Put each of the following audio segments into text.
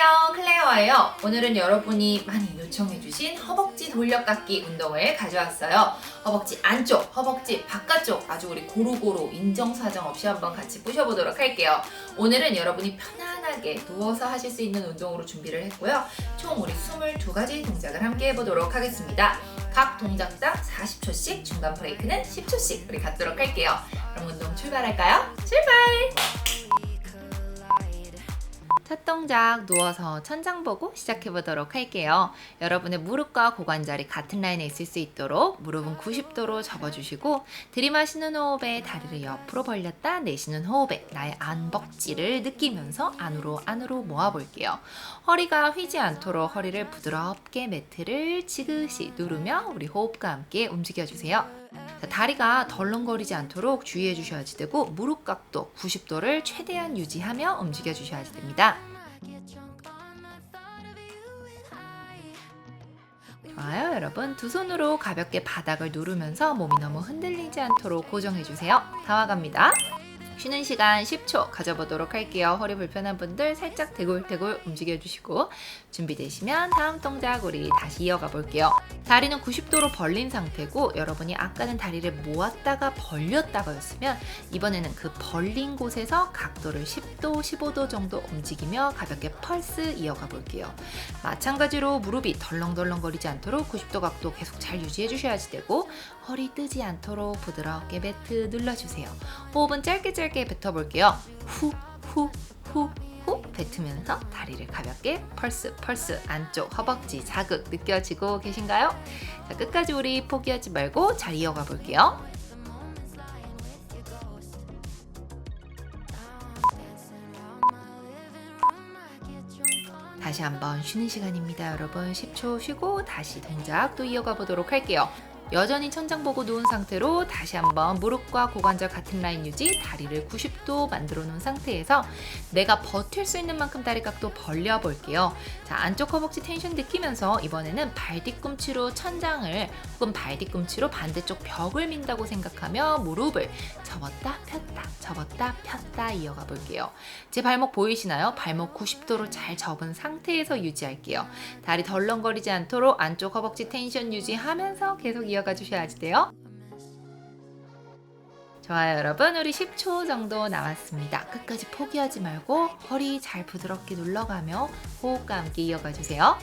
안녕하세요 클레어예요. 오늘은 여러분이 많이 요청해주신 허벅지 돌려깎기 운동을 가져왔어요. 허벅지 안쪽, 허벅지 바깥쪽 아주 우리 고루고루 인정사정 없이 한번 같이 부셔보도록 할게요. 오늘은 여러분이 편안하게 누워서 하실 수 있는 운동으로 준비를 했고요. 총 우리 22가지 동작을 함께 해보도록 하겠습니다. 각 동작당 40초씩 중간 브레이크는 10초씩 우리 갖도록 할게요. 그럼 운동 출발할까요? 출발! 첫 동작 누워서 천장 보고 시작해 보도록 할게요. 여러분의 무릎과 고관절이 같은 라인에 있을 수 있도록 무릎은 90도로 접어주시고 들이마시는 호흡에 다리를 옆으로 벌렸다 내쉬는 호흡에 나의 안벅지를 느끼면서 안으로 안으로 모아볼게요. 허리가 휘지 않도록 허리를 부드럽게 매트를 지그시 누르며 우리 호흡과 함께 움직여주세요. 자, 다리가 덜렁거리지 않도록 주의해 주셔야지 되고 무릎 각도 90도를 최대한 유지하며 움직여 주셔야지 됩니다. 좋아요, 여러분. 두 손으로 가볍게 바닥을 누르면서 몸이 너무 흔들리지 않도록 고정해 주세요. 다와 갑니다. 쉬는 시간 10초 가져보도록 할게요. 허리 불편한 분들 살짝 대굴대굴 움직여주시고 준비되시면 다음 동작 우리 다시 이어가 볼게요. 다리는 90도로 벌린 상태고 여러분이 아까는 다리를 모았다가 벌렸다가였으면 이번에는 그 벌린 곳에서 각도를 10도, 15도 정도 움직이며 가볍게 펄스 이어가 볼게요. 마찬가지로 무릎이 덜렁덜렁 거리지 않도록 90도 각도 계속 잘 유지해 주셔야지 되고 허리 뜨지 않도록 부드럽게 매트 눌러주세요. 호흡은 짧게 짧게 뱉어볼게요. 후, 후, 후, 후 뱉으면서 다리를 가볍게 펄스, 펄스 안쪽 허벅지 자극 느껴지고 계신가요? 자, 끝까지 우리 포기하지 말고 잘 이어가 볼게요. 다시 한번 쉬는 시간입니다, 여러분. 10초 쉬고 다시 동작 또 이어가 보도록 할게요. 여전히 천장 보고 누운 상태로 다시 한번 무릎과 고관절 같은 라인 유지, 다리를 90도 만들어 놓은 상태에서 내가 버틸 수 있는 만큼 다리 각도 벌려 볼게요. 자, 안쪽 허벅지 텐션 느끼면서 이번에는 발 뒤꿈치로 천장을 혹은 발 뒤꿈치로 반대쪽 벽을 민다고 생각하며 무릎을 접었다 폈다 접었다 폈다 이어가 볼게요. 제 발목 보이시나요? 발목 90도로 잘 접은 상태에서 유지할게요. 다리 덜렁거리지 않도록 안쪽 허벅지 텐션 유지하면서 계속 이어 가 주셔야지 돼요. 좋아요, 여러분. 우리 10초 정도 남았습니다. 끝까지 포기하지 말고 허리 잘 부드럽게 눌러가며 호흡과 함께 이어가 주세요.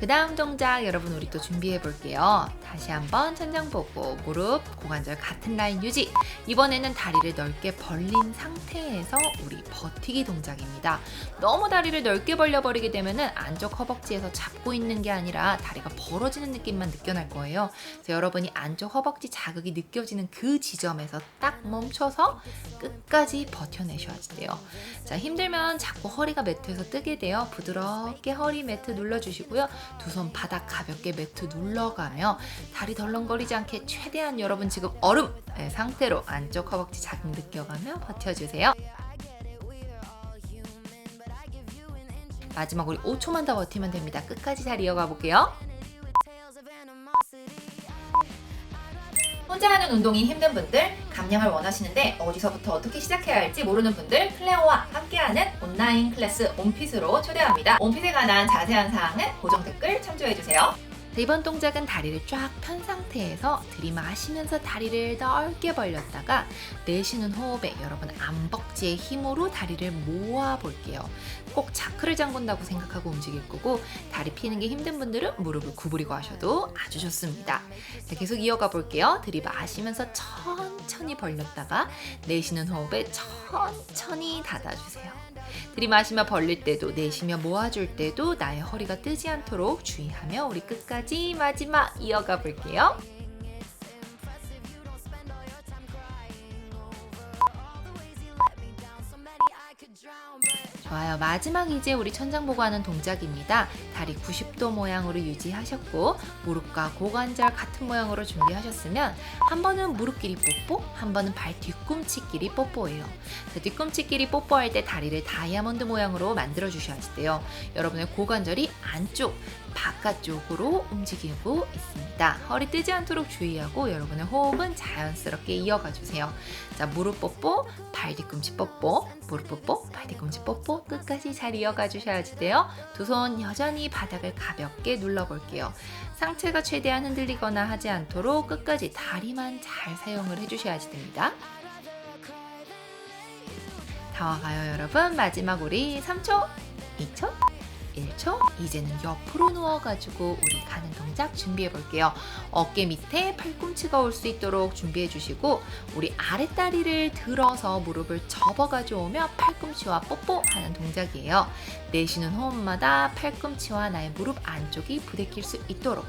그 다음 동작 여러분 우리 또 준비해 볼게요. 다시 한번 천장 보고 무릎, 고관절 같은 라인 유지. 이번에는 다리를 넓게 벌린 상태에서 우리 버티기 동작입니다. 너무 다리를 넓게 벌려버리게 되면은 안쪽 허벅지에서 잡고 있는 게 아니라 다리가 벌어지는 느낌만 느껴날 거예요. 그래서 여러분이 안쪽 허벅지 자극이 느껴지는 그 지점에서 딱 멈춰서 끝까지 버텨내셔야지 돼요. 자, 힘들면 자꾸 허리가 매트에서 뜨게 돼요. 부드럽게 허리 매트 눌러주시고요. 두 손 바닥 가볍게 매트 눌러가며 다리 덜렁거리지 않게 최대한 여러분 지금 얼음 네, 상태로 안쪽 허벅지 자극 느껴가며 버텨주세요. 마지막 우리 5초만 더 버티면 됩니다. 끝까지 잘 이어가 볼게요. 혼자 하는 운동이 힘든 분들, 감량을 원하시는데 어디서부터 어떻게 시작해야 할지 모르는 분들, 클레오와 함께하는 온라인 클래스 온핏으로 초대합니다. 온핏에 관한 자세한 사항은 고정 댓글 참조해주세요. 이번 동작은 다리를 쫙 편 상태에서 들이마시면서 다리를 넓게 벌렸다가 내쉬는 호흡에 여러분 안벅지의 힘으로 다리를 모아 볼게요. 꼭 자크를 잠근다고 생각하고 움직일 거고 다리 피는 게 힘든 분들은 무릎을 구부리고 하셔도 아주 좋습니다. 자, 계속 이어가 볼게요. 들이마시면서 천천히 벌렸다가 내쉬는 호흡에 천천히 닫아주세요. 들이마시며 벌릴 때도 내쉬며 모아줄 때도 나의 허리가 뜨지 않도록 주의하며 우리 끝까지 마지막 이어가 볼게요. 좋아요. 마지막 이제 우리 천장 보고 하는 동작입니다. 다리 90도 모양으로 유지하셨고 무릎과 고관절 같은 모양으로 준비하셨으면 한 번은 무릎끼리 뽀뽀, 한 번은 발 뒤꿈치끼리 뽀뽀예요. 그 뒤꿈치끼리 뽀뽀할 때 다리를 다이아몬드 모양으로 만들어 주셔야 돼요. 여러분의 고관절이 안쪽, 바깥쪽으로 움직이고 있습니다. 허리 뜨지 않도록 주의하고 여러분의 호흡은 자연스럽게 이어가 주세요. 자, 무릎 뽀뽀, 발 뒤꿈치 뽀뽀, 무릎 뽀뽀, 발 뒤꿈치 뽀뽀 끝까지 잘 이어가 주셔야지 돼요. 두 손 여전히 바닥을 가볍게 눌러볼게요. 상체가 최대한 흔들리거나 하지 않도록 끝까지 다리만 잘 사용을 해주셔야지 됩니다. 다 와가요 여러분 마지막 우리 3초 2초 1초 이제는 옆으로 누워가지고 우리 가는 동작 준비해 볼게요. 어깨 밑에 팔꿈치가 올 수 있도록 준비해 주시고 우리 아랫다리를 들어서 무릎을 접어 가져오며 팔꿈치와 뽀뽀하는 동작이에요. 내쉬는 호흡마다 팔꿈치와 나의 무릎 안쪽이 부대낄 수 있도록.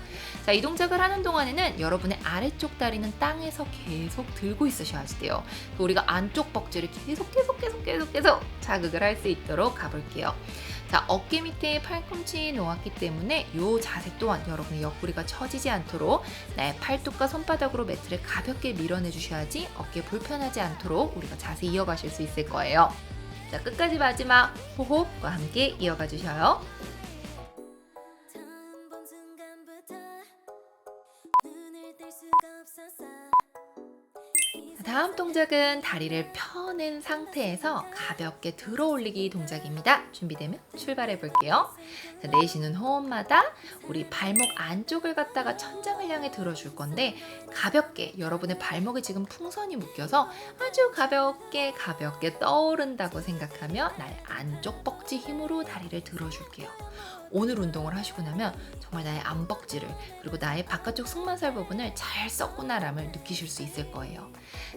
자 이 동작을 하는 동안에는 여러분의 아래쪽 다리는 땅에서 계속 들고 있으셔야 돼요. 우리가 안쪽 벅지를 계속 계속 계속 계속 계속 자극을 할 수 있도록 가볼게요 자, 어깨 밑에 팔꿈치 놓았기 때문에 이 자세 또한 여러분의 옆구리가 처지지 않도록 나의 팔뚝과 손바닥으로 매트를 가볍게 밀어내 주셔야지 어깨 불편하지 않도록 우리가 자세 이어가실 수 있을 거예요. 자, 끝까지 마지막 호흡과 함께 이어가 주셔요. 눈을 뗄 수가 없었어 자, 다음 동작은 다리를 펴낸 상태에서 가볍게 들어 올리기 동작입니다. 준비되면 출발해 볼게요. 자, 내쉬는 호흡마다 우리 발목 안쪽을 갖다가 천장을 향해 들어줄 건데 가볍게 여러분의 발목에 지금 풍선이 묶여서 아주 가볍게 가볍게 떠오른다고 생각하며 나의 안쪽 벅지 힘으로 다리를 들어줄게요. 오늘 운동을 하시고 나면 정말 나의 안벅지를 그리고 나의 바깥쪽 승마살 부분을 잘 썼구나람을 느끼실 수 있을 거예요.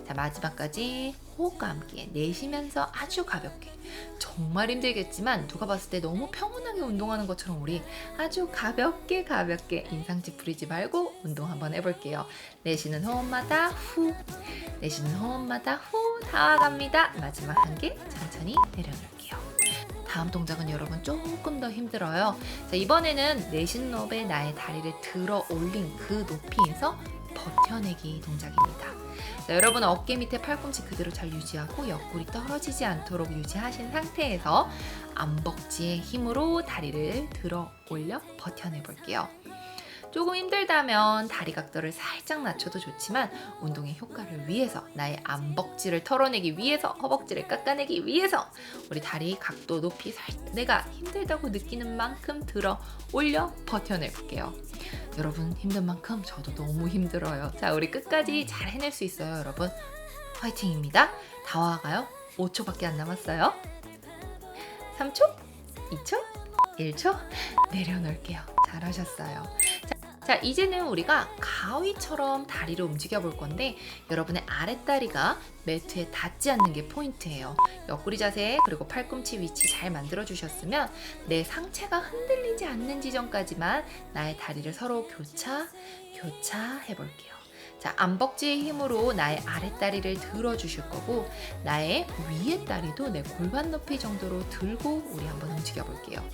자 마지막까지 호흡과 함께 내쉬면서 아주 가볍게 정말 힘들겠지만 누가 봤을 때 너무 평온하게 운동하는 것처럼 우리 아주 가볍게 가볍게 인상 찌푸리지 말고 운동 한번 해볼게요. 내쉬는 호흡마다 후 내쉬는 호흡마다 후다 갑니다. 마지막 한 개 천천히 내려놓을게요. 다음 동작은 여러분 조금 더 힘들어요. 자, 이번에는 호흡에 나의 다리를 들어 올린 그 높이에서 버텨내기 동작입니다. 자, 여러분 어깨 밑에 팔꿈치 그대로 잘 유지하고 옆구리 떨어지지 않도록 유지하신 상태에서 안벅지의 힘으로 다리를 들어 올려 버텨내 볼게요. 조금 힘들다면 다리 각도를 살짝 낮춰도 좋지만 운동의 효과를 위해서 나의 안벅지를 털어내기 위해서 허벅지를 깎아내기 위해서 우리 다리 각도 높이 살 내가 힘들다고 느끼는 만큼 들어 올려 버텨내 볼게요. 여러분 힘든 만큼 저도 너무 힘들어요. 자 우리 끝까지 잘 해낼 수 있어요 여러분. 화이팅입니다. 다 와가요. 5초밖에 안 남았어요. 3초, 2초, 1초 내려놓을게요. 잘하셨어요. 자, 자, 이제는 우리가 가위처럼 다리를 움직여 볼 건데 여러분의 아랫다리가 매트에 닿지 않는 게 포인트예요. 옆구리 자세 그리고 팔꿈치 위치 잘 만들어 주셨으면 내 상체가 흔들리지 않는 지점까지만 나의 다리를 서로 교차 교차 해 볼게요. 자, 안벅지의 힘으로 나의 아랫다리를 들어주실 거고 나의 위의 다리도 내 골반 높이 정도로 들고 우리 한번 움직여 볼게요.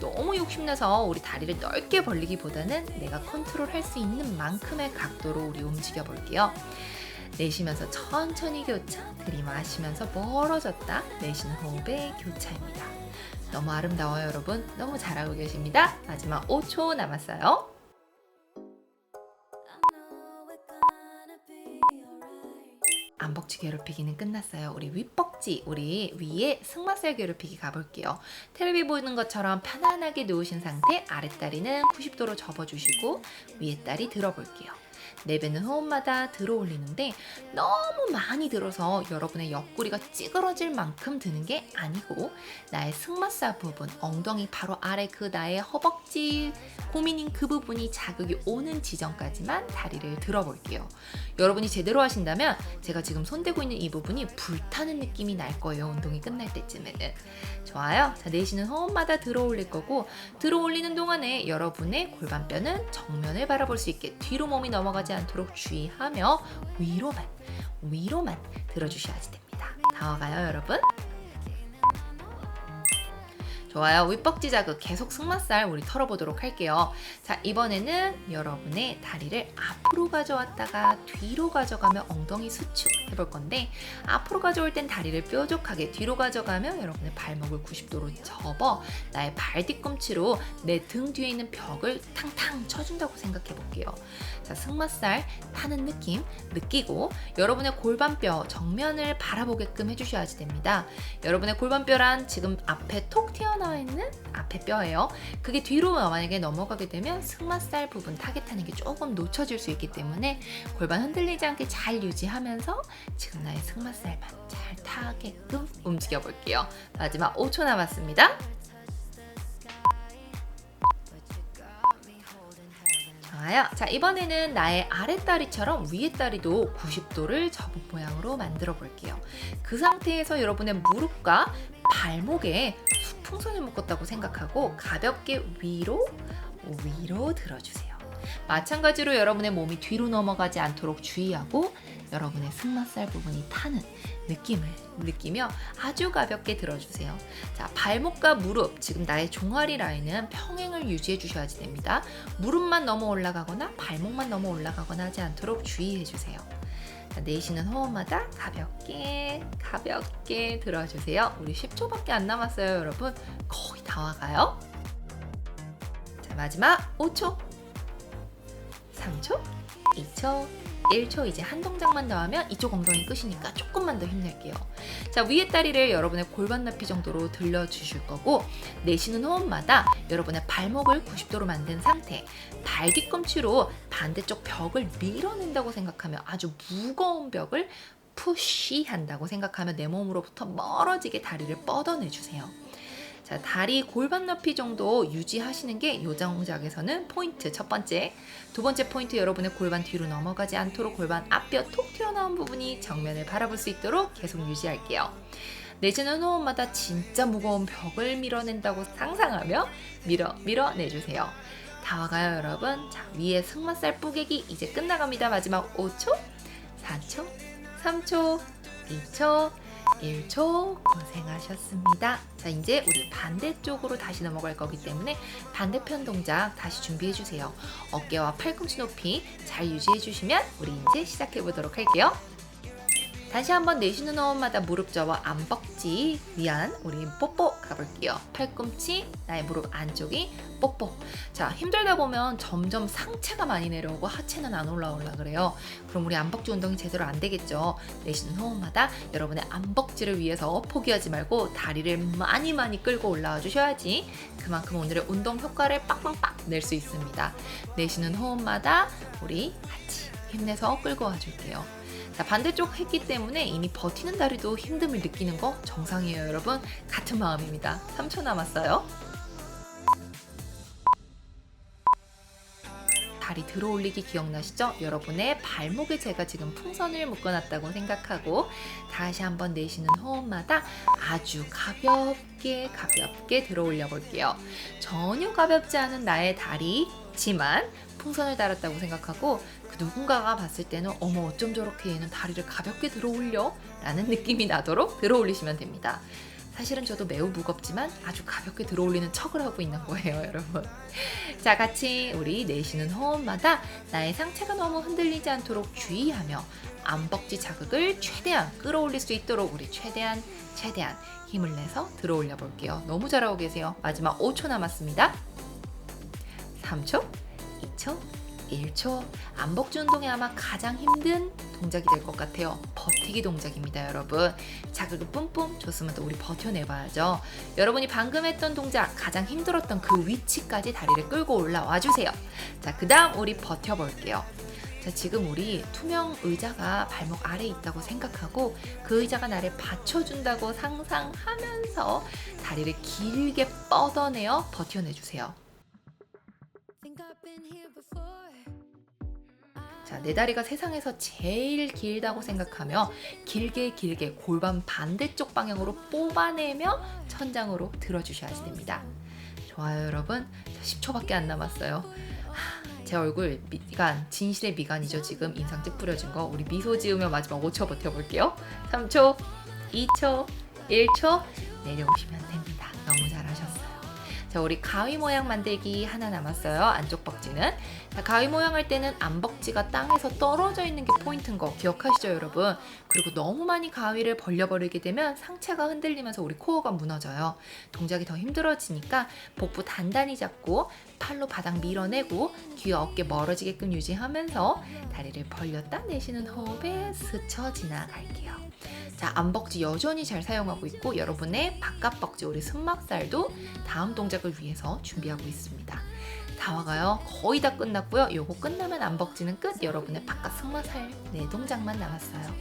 너무 욕심내서 우리 다리를 넓게 벌리기보다는 내가 컨트롤 할 수 있는 만큼의 각도로 우리 움직여 볼게요. 내쉬면서 천천히 교차, 들이마시면서 멀어졌다. 내쉬는 호흡의 교차입니다. 너무 아름다워요, 여러분. 너무 잘하고 계십니다. 마지막 5초 남았어요. 안벅지 괴롭히기는 끝났어요. 우리 윗벅지, 우리 위에 승마살 괴롭히기 가볼게요. 텔레비 보는 것처럼 편안하게 누우신 상태, 아랫다리는 90도로 접어주시고 위에 다리 들어볼게요. 내뱉는 호흡마다 들어 올리는데 너무 많이 들어서 여러분의 옆구리가 찌그러질 만큼 드는 게 아니고 나의 승마살 부분, 엉덩이 바로 아래 그 나의 허벅지 고민인 그 부분이 자극이 오는 지점까지만 다리를 들어볼게요. 여러분이 제대로 하신다면 제가 지금 손대고 있는 이 부분이 불타는 느낌이 날 거예요. 운동이 끝날 때쯤에는. 좋아요. 자, 내쉬는 호흡마다 들어 올릴 거고 들어 올리는 동안에 여러분의 골반뼈는 정면을 바라볼 수 있게 뒤로 몸이 넘어가지 않도록 주의하며 위로만 위로만 들어주셔야지 됩니다. 다 와가요, 여러분. 좋아요. 윗벅지 자극 계속 승마살 우리 털어보도록 할게요. 자, 이번에는 여러분의 다리를 앞으로 가져왔다가 뒤로 가져가며 엉덩이 수축 해볼 건데 앞으로 가져올 땐 다리를 뾰족하게 뒤로 가져가며 여러분의 발목을 90도로 접어 나의 발 뒤꿈치로 내 등 뒤에 있는 벽을 탕탕 쳐준다고 생각해 볼게요. 자, 승마살 타는 느낌 느끼고 여러분의 골반뼈 정면을 바라보게끔 해주셔야지 됩니다. 여러분의 골반뼈란 지금 앞에 톡 튀어나 와 있는 앞에 뼈예요. 그게 뒤로 만약에 넘어가게 되면 승마살 부분 타겟하는 게 조금 놓쳐질 수 있기 때문에 골반 흔들리지 않게 잘 유지하면서 지금 나의 승마살만 잘 타게끔 움직여 볼게요. 마지막 5초 남았습니다. 자, 이번에는 나의 아랫다리처럼 위에다리도 90도를 접은 모양으로 만들어 볼게요. 그 상태에서 여러분의 무릎과 발목에 풍선을 묶었다고 생각하고 가볍게 위로 위로 들어주세요. 마찬가지로 여러분의 몸이 뒤로 넘어가지 않도록 주의하고 여러분의 승마살 부분이 타는 느낌을 느끼며 아주 가볍게 들어주세요. 자, 발목과 무릎, 지금 나의 종아리 라인은 평행을 유지해 주셔야지 됩니다. 무릎만 넘어 올라가거나 발목만 넘어 올라가거나 하지 않도록 주의해 주세요. 자, 내쉬는 호흡마다 가볍게 가볍게 들어주세요. 우리 10초밖에 안 남았어요, 여러분. 거의 다 와가요. 자, 마지막 5초, 3초, 2초, 1초 이제 한 동작만 더 하면 이쪽 엉덩이 끝이니까 조금만 더 힘낼게요. 자, 위에 다리를 여러분의 골반 높이 정도로 들려주실 거고 내쉬는 호흡마다 여러분의 발목을 90도로 만든 상태 발 뒤꿈치로 반대쪽 벽을 밀어낸다고 생각하며 아주 무거운 벽을 푸쉬한다고 생각하며 내 몸으로부터 멀어지게 다리를 뻗어내 주세요. 자, 다리 골반 높이 정도 유지하시는 게 요 동작에서는 포인트 첫 번째. 두 번째 포인트 여러분의 골반 뒤로 넘어가지 않도록 골반 앞뼈 톡 튀어나온 부분이 정면을 바라볼 수 있도록 계속 유지할게요. 내쉬는 호흡마다 진짜 무거운 벽을 밀어낸다고 상상하며 밀어 밀어내주세요. 다 와가요 여러분. 자 위에 승마살 뿌개기 이제 끝나갑니다. 마지막 5초, 4초, 3초, 2초, 1초 고생하셨습니다. 자, 이제 우리 반대쪽으로 다시 넘어갈 거기 때문에 반대편 동작 다시 준비해 주세요. 어깨와 팔꿈치 높이 잘 유지해 주시면 우리 이제 시작해 보도록 할게요. 다시 한번 내쉬는 호흡마다 무릎 접어 안벅지 위안 우리 뽀뽀 가볼게요. 팔꿈치 나의 무릎 안쪽이 뽀뽀. 자 힘들다 보면 점점 상체가 많이 내려오고 하체는 안 올라올라 그래요. 그럼 우리 안벅지 운동이 제대로 안 되겠죠. 내쉬는 호흡마다 여러분의 안벅지를 위해서 포기하지 말고 다리를 많이 많이 끌고 올라와 주셔야지 그만큼 오늘의 운동 효과를 빡빡빡 낼 수 있습니다. 내쉬는 호흡마다 우리 같이 힘내서 끌고 와줄게요. 자, 반대쪽 했기 때문에 이미 버티는 다리도 힘듦을 느끼는 거 정상이에요, 여러분. 같은 마음입니다. 3초 남았어요. 다리 들어 올리기 기억나시죠? 여러분의 발목에 제가 지금 풍선을 묶어놨다고 생각하고 다시 한번 내쉬는 호흡마다 아주 가볍게 가볍게 들어 올려 볼게요. 전혀 가볍지 않은 나의 다리 지만 풍선을 달았다고 생각하고 그 누군가가 봤을 때는 어머 어쩜 저렇게 얘는 다리를 가볍게 들어 올려? 라는 느낌이 나도록 들어 올리시면 됩니다. 사실은 저도 매우 무겁지만 아주 가볍게 들어 올리는 척을 하고 있는 거예요, 여러분. 자, 같이 우리 내쉬는 호흡마다 나의 상체가 너무 흔들리지 않도록 주의하며 안벅지 자극을 최대한 끌어올릴 수 있도록 우리 최대한 최대한 힘을 내서 들어 올려 볼게요. 너무 잘하고 계세요. 마지막 5초 남았습니다. 3초, 2초, 1초. 안벅지 운동에 아마 가장 힘든 동작이 될 것 같아요. 버티기 동작입니다, 여러분. 자극을 뿜뿜 줬으면 또 우리 버텨내봐야죠. 여러분이 방금 했던 동작, 가장 힘들었던 그 위치까지 다리를 끌고 올라와 주세요. 자, 그 다음 우리 버텨볼게요. 자, 지금 우리 투명 의자가 발목 아래에 있다고 생각하고 그 의자가 나를 받쳐준다고 상상하면서 다리를 길게 뻗어내어 버텨내주세요. 자, 내 다리가 세상에서 제일 길다고 생각하며 길게 길게 골반 반대쪽 방향으로 뽑아내며 천장으로 들어주셔야 됩니다. 좋아요, 여러분. 자, 10초밖에 안 남았어요. 하, 제 얼굴 미간, 진실의 미간이죠. 지금 인상 찌푸려진 거. 우리 미소 지으며 마지막 5초 버텨볼게요. 3초, 2초, 1초 내려오시면 됩니다. 자, 우리 가위 모양 만들기 하나 남았어요. 안쪽 벅지는. 자, 가위 모양 할 때는 안벅지가 땅에서 떨어져 있는 게 포인트인 거 기억하시죠, 여러분? 그리고 너무 많이 가위를 벌려버리게 되면 상체가 흔들리면서 우리 코어가 무너져요. 동작이 더 힘들어지니까 복부 단단히 잡고 팔로 바닥 밀어내고 귀와 어깨 멀어지게끔 유지하면서 다리를 벌렸다 내쉬는 호흡에 스쳐 지나갈게요. 자, 안벅지 여전히 잘 사용하고 있고 여러분의 바깥 벅지 우리 승막살도 다음 동작을 위해서 준비하고 있습니다. 다 와가요. 거의 다 끝났고요. 요거 끝나면 안벅지는 끝. 여러분의 바깥 승마살 네 동작만 남았어요.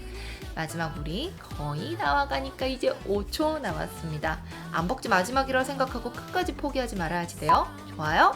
마지막 우리 거의 다 와가니까 이제 5초 남았습니다. 안벅지 마지막이라 생각하고 끝까지 포기하지 말아야지 돼요. 좋아요?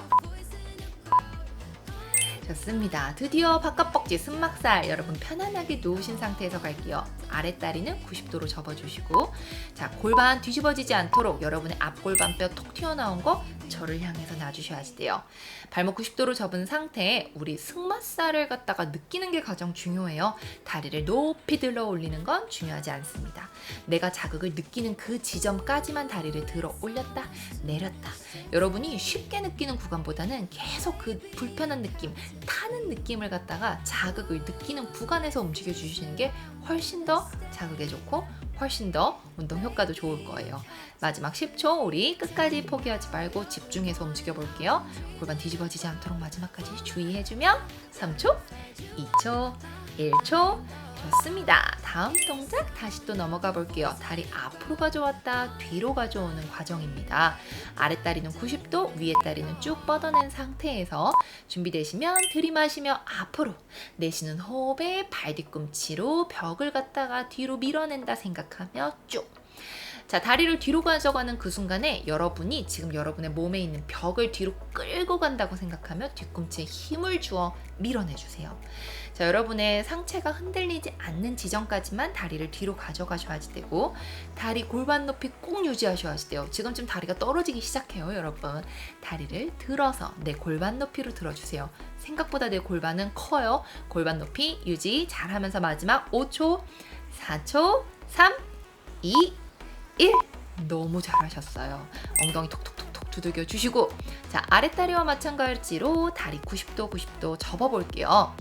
좋습니다. 드디어 바깥벅지 승막살 여러분 편안하게 누우신 상태에서 갈게요. 아랫다리는 90도로 접어주시고 자 골반 뒤집어지지 않도록 여러분의 앞골반 뼈 톡 튀어나온 거 저를 향해서 놔주셔야지 돼요. 발목 90도로 접은 상태에 우리 승마살을 갖다가 느끼는 게 가장 중요해요. 다리를 높이 들어 올리는 건 중요하지 않습니다. 내가 자극을 느끼는 그 지점까지만 다리를 들어 올렸다 내렸다. 여러분이 쉽게 느끼는 구간보다는 계속 그 불편한 느낌, 타는 느낌을 갖다가 자극을 느끼는 구간에서 움직여 주시는 게 훨씬 더 자극에 좋고 훨씬 더 운동 효과도 좋을 거예요. 마지막 10초 우리 끝까지 포기하지 말고 집중해서 움직여 볼게요. 골반 뒤집어지지 않도록 마지막까지 주의해주면 3초, 2초, 1초 좋습니다. 다음 동작 다시 또 넘어가 볼게요. 다리 앞으로 가져왔다 뒤로 가져오는 과정입니다. 아랫다리는 90도, 위에 다리는 쭉 뻗어낸 상태에서 준비되시면 들이마시며 앞으로 내쉬는 호흡에 발 뒤꿈치로 벽을 갖다가 뒤로 밀어낸다 생각하며 쭉. 자, 다리를 뒤로 가져가는 그 순간에 여러분이 지금 여러분의 몸에 있는 벽을 뒤로 끌고 간다고 생각하며 뒤꿈치에 힘을 주어 밀어내 주세요. 자, 여러분의 상체가 흔들리지 않는 지점까지만 다리를 뒤로 가져가셔야지 되고 다리 골반 높이 꼭 유지하셔야지 돼요. 지금쯤 다리가 떨어지기 시작해요, 여러분. 다리를 들어서 내 골반 높이로 들어주세요. 생각보다 내 골반은 커요. 골반 높이 유지 잘 하면서 마지막 5초, 4초, 3, 2, 1. 너무 잘하셨어요. 엉덩이 톡톡톡톡 두들겨 주시고 자 아랫다리와 마찬가지로 다리 90도 90도 접어볼게요.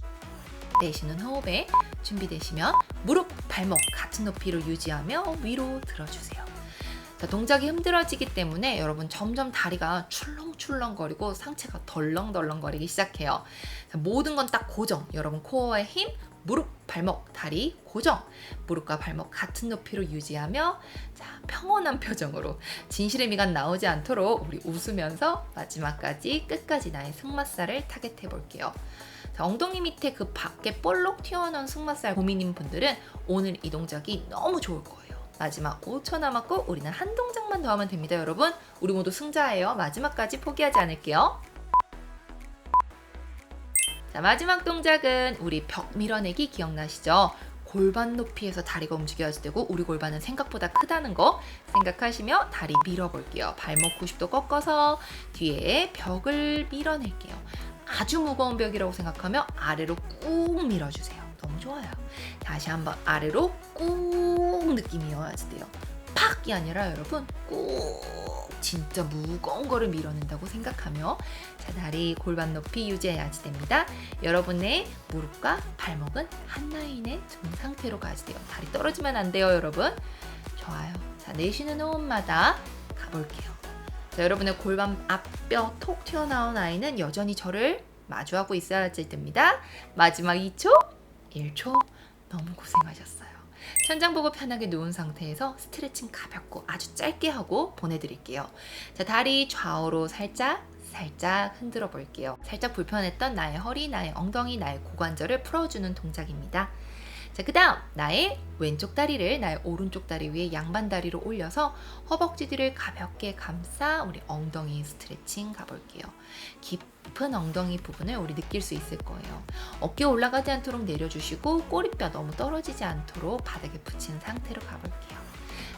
내쉬는 호흡에 준비되시면 무릎, 발목 같은 높이로 유지하며 위로 들어주세요. 자, 동작이 힘들어지기 때문에 여러분 점점 다리가 출렁출렁거리고 상체가 덜렁덜렁거리기 시작해요. 자, 모든 건 딱 고정. 여러분 코어의 힘, 무릎, 발목, 다리 고정. 무릎과 발목 같은 높이로 유지하며 자, 평온한 표정으로 진실의 미간 나오지 않도록 우리 웃으면서 마지막까지 끝까지 나의 승마살을 타겟해 볼게요. 자, 엉덩이 밑에 그 밖에 볼록 튀어나온 승마살 고민인 분들은 오늘 이 동작이 너무 좋을 거예요. 마지막 5초 남았고 우리는 한 동작만 더 하면 됩니다, 여러분. 우리 모두 승자예요. 마지막까지 포기하지 않을게요. 자, 마지막 동작은 우리 벽 밀어내기 기억나시죠? 골반 높이에서 다리가 움직여야지 되고 우리 골반은 생각보다 크다는 거 생각하시며 다리 밀어볼게요. 발목 90도 꺾어서 뒤에 벽을 밀어낼게요. 아주 무거운 벽이라고 생각하며 아래로 꾹 밀어주세요. 너무 좋아요. 다시 한번 아래로 꾹 느낌이 와야지 돼요. 팍이 아니라 여러분 꾹 진짜 무거운 거를 밀어낸다고 생각하며 자 다리 골반 높이 유지해야지 됩니다. 여러분의 무릎과 발목은 한 라인에 둔 상태로 가야지 돼요. 다리 떨어지면 안 돼요, 여러분. 좋아요. 자 내쉬는 호흡마다 가볼게요. 자, 여러분의 골반 앞뼈 톡 튀어나온 아이는 여전히 저를 마주하고 있어야지 됩니다. 마지막 2초, 1초 너무 고생하셨어요. 천장 보고 편하게 누운 상태에서 스트레칭 가볍고 아주 짧게 하고 보내드릴게요. 자, 다리 좌우로 살짝 살짝 흔들어 볼게요. 살짝 불편했던 나의 허리, 나의 엉덩이, 나의 고관절을 풀어주는 동작입니다. 자, 그 다음, 나의 왼쪽 다리를 나의 오른쪽 다리 위에 양반 다리로 올려서 허벅지들을 가볍게 감싸 우리 엉덩이 스트레칭 가볼게요. 깊 은 엉덩이 부분을 우리 느낄 수 있을 거예요. 어깨 올라가지 않도록 내려주시고 꼬리뼈 너무 떨어지지 않도록 바닥에 붙인 상태로 가볼게요.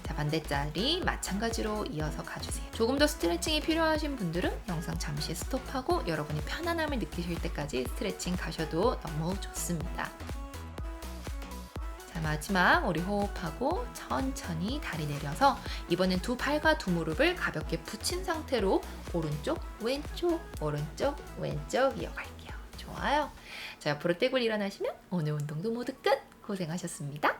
자, 반대자리 마찬가지로 이어서 가주세요. 조금 더 스트레칭이 필요하신 분들은 영상 잠시 스톱하고 여러분이 편안함을 느끼실 때까지 스트레칭 가셔도 너무 좋습니다. 자, 마지막 우리 호흡하고 천천히 다리 내려서 이번엔 두 팔과 두 무릎을 가볍게 붙인 상태로 오른쪽, 왼쪽, 오른쪽, 왼쪽 이어갈게요. 좋아요. 자, 옆으로 떼굴 일어나시면 오늘 운동도 모두 끝! 고생하셨습니다.